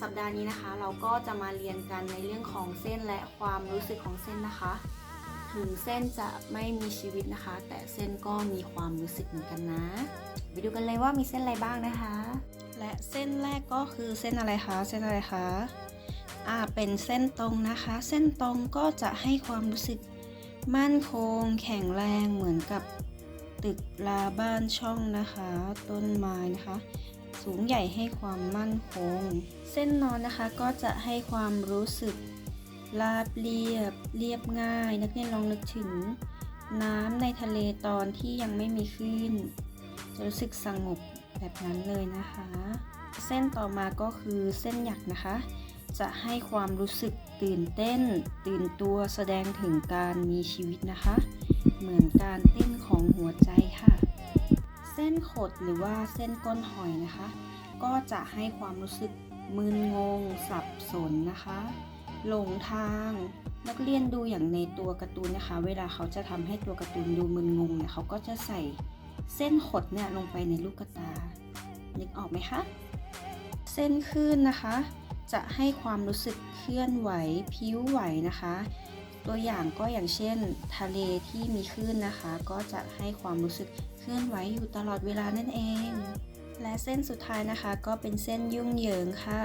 สัปดาห์นี้นะคะ เราก็จะมาเรียนกันในเรื่องของเส้นและความรู้สึกของเส้นนะคะ ถึงเส้นจะไม่มีชีวิตนะคะ แต่เส้นก็มีความรู้สึกเหมือนกันนะไปดูกันเลยว่ามีเส้นอะไรบ้างนะคะ และเส้นแรกก็คือเส้นอะไรคะเส้นอะไรคะอ่าเป็นเส้นตรงนะคะ เส้นตรงก็จะให้ความรู้สึกมั่นคง แข็งแรงเหมือนกับตึกลาบ้านช่องนะคะ ต้นไม้นะคะ สูงใหญ่ให้ความมั่นคง เส้นนอนนะคะก็จะให้ความรู้สึกราบเรียบ เรียบง่าย นักเรียนลองนึกถึง น้ำในทะเลตอนที่ยังไม่มีคลื่นจะรู้สึกสงบแบบนั้นเลยนะคะ เส้นต่อมาก็คือเส้นหยักนะคะ จะให้ความรู้สึกตื่นเต้น ตื่นตัวแสดงถึงการมีชีวิตนะคะ เหมือนการเต้นของหัวใจค่ะ ส้นขดหรือว่าเส้นก้นหอยนะคะ ก็จะให้ความรู้สึกมึนงง สับสนนะคะ หลงทาง นักเรียนดูอย่างในตัวการ์ตูนนะคะ เวลาเขาจะทำให้ตัวการ์ตูนดูมึนงงเนี่ยเขาก็จะใส่เส้นขดเนี่ยลงไปในลูกตา นึกออกไหมคะ เส้นคลื่นนะคะ จะให้ความรู้สึกเคลื่อนไหว พิ้วไหวนะคะ ตัวอย่างก็อย่างเช่น ทะเลที่มีคลื่นนะคะ ก็จะให้ความรู้สึกเคลื่อนไหวอยู่ตลอดเวลานั่นเอง และเส้นสุดท้ายนะคะ ก็เป็นเส้นยุ่งเหยิงค่ะ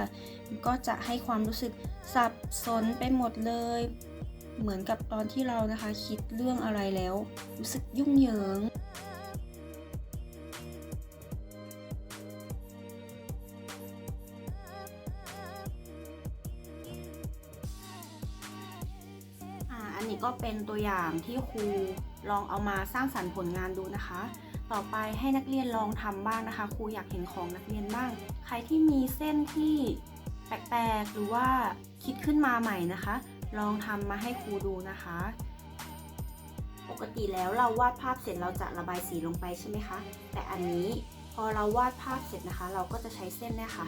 ก็จะให้ความรู้สึกสับสนไปหมดเลย เหมือนกับตอนที่เรานะคะคิดเรื่องอะไรแล้ว รู้สึกยุ่งเหยิง นนี้ก็เป็นตัวอย่างที่ครูลองเอามาสร้างสรรค์ผลงานดูนะคะ ต่อไปให้นักเรียนลองทำบ้างนะคะ ครูอยากเห็นของนักเรียนบ้าง ใครที่มีเส้นที่แปลกๆหรือว่าคิดขึ้นมาใหม่นะคะ ลองทำมาให้ครูดูนะคะ ปกติแล้วเราวาดภาพเสร็จเราจะระบายสีลงไปใช่ไหมคะ แต่อันนี้พอเราวาดภาพเสร็จนะคะ เราก็จะใช้เส้นเนี่ยค่ะ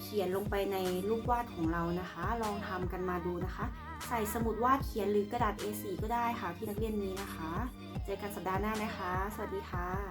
เขียนลงไปในรูปวาดของเรานะคะ ลองทำกันมาดูนะคะ ใส่สมุดวาดเขียนหรือกระดาษ A4 ก็ได้ค่ะที่นักเรียนมีนะคะ เจอกันสัปดาห์หน้านะคะ สวัสดีค่ะ